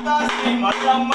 Shri Mallamma